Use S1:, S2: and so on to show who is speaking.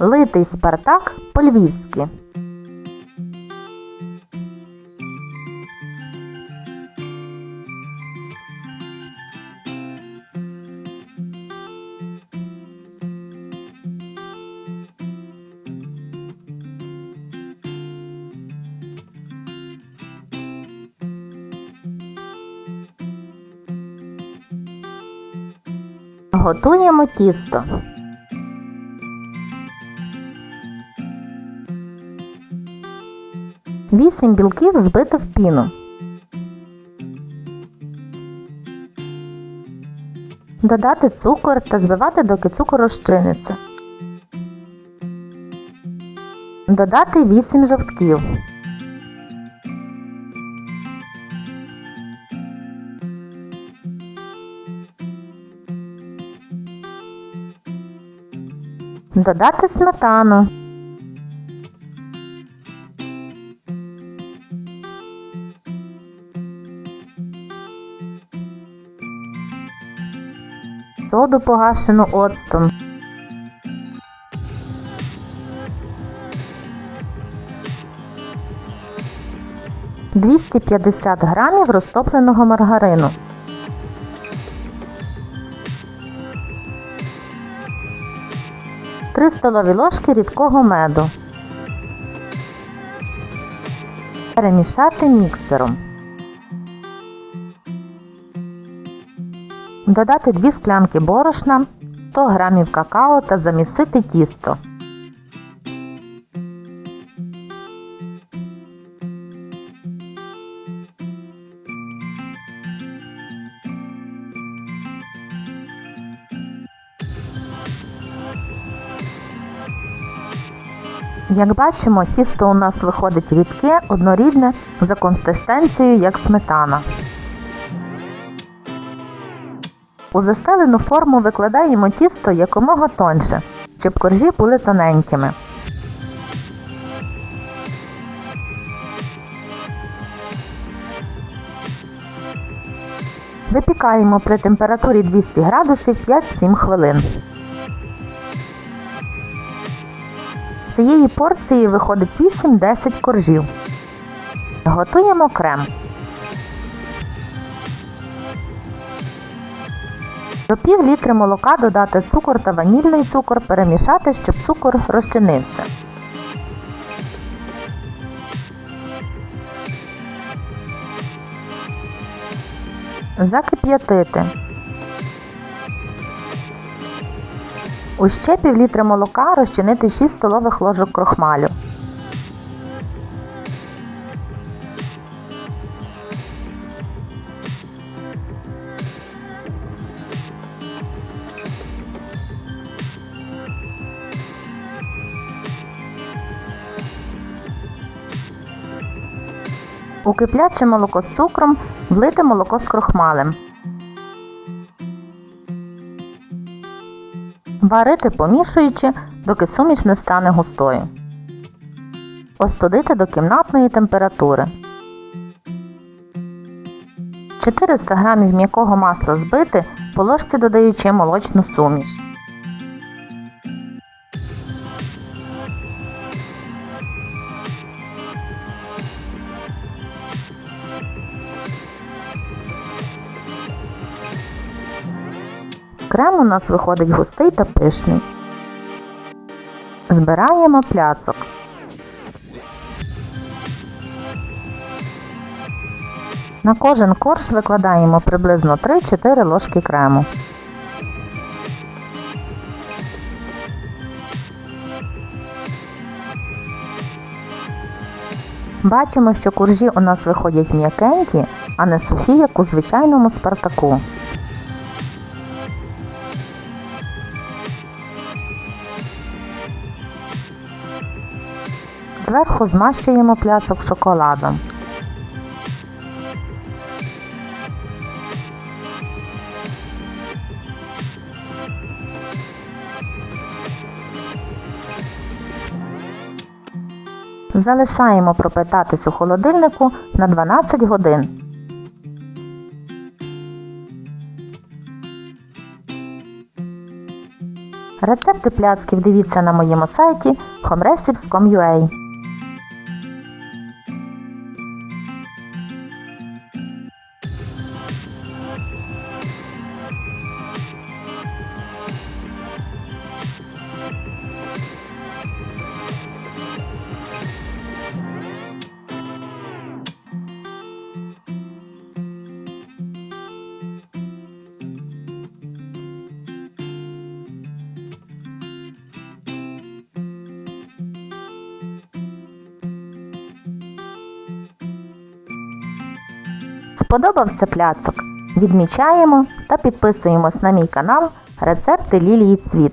S1: Литий Спартак по-львівськи. Готуємо тісто. Вісім білків збити в піну. Додати цукор та збивати, доки цукор розчиниться. Додати 8 жовтків. Додати сметану. Соду погашену оцтом. Двісті п'ятдесят грамів розтопленого маргарину. Три столові ложки рідкого меду. Перемішати міксером. Додати 2 склянки борошна, 100 грамів какао та замісити тісто. Як бачимо, тісто у нас виходить рідке, однорідне, за консистенцією як сметана. У застелену форму викладаємо тісто якомога тоньше, щоб коржі були тоненькими. Випікаємо при температурі 200 градусів 5-7 хвилин. З цієї порції виходить 8-10 коржів. Готуємо крем. До пів літри молока додати цукор та ванільний цукор, перемішати, щоб цукор розчинився. Закип'ятити. У ще пів літри молока розчинити 6 столових ложок крохмалю. У кипляче молоко з цукром влити молоко з крохмалем. Варити помішуючи, доки суміш не стане густою. Остудити до кімнатної температури. 400 г м'якого масла збити, по ложці додаючи молочну суміш. Крем у нас виходить густий та пишний. Збираємо пляцок. На кожен корж викладаємо приблизно 3-4 ложки крему. Бачимо, що коржі у нас виходять м'якенькі, а не сухі, як у звичайному спартаку. Зверху змащуємо пляцок шоколадом. Залишаємо пропитатись у холодильнику на 12 годин. Рецепти пляцків дивіться на моєму сайті homerecipes.com.ua Сподобався пляцок? Відмічаємо та підписуємось на мій канал Рецепти Лілії Цвіт.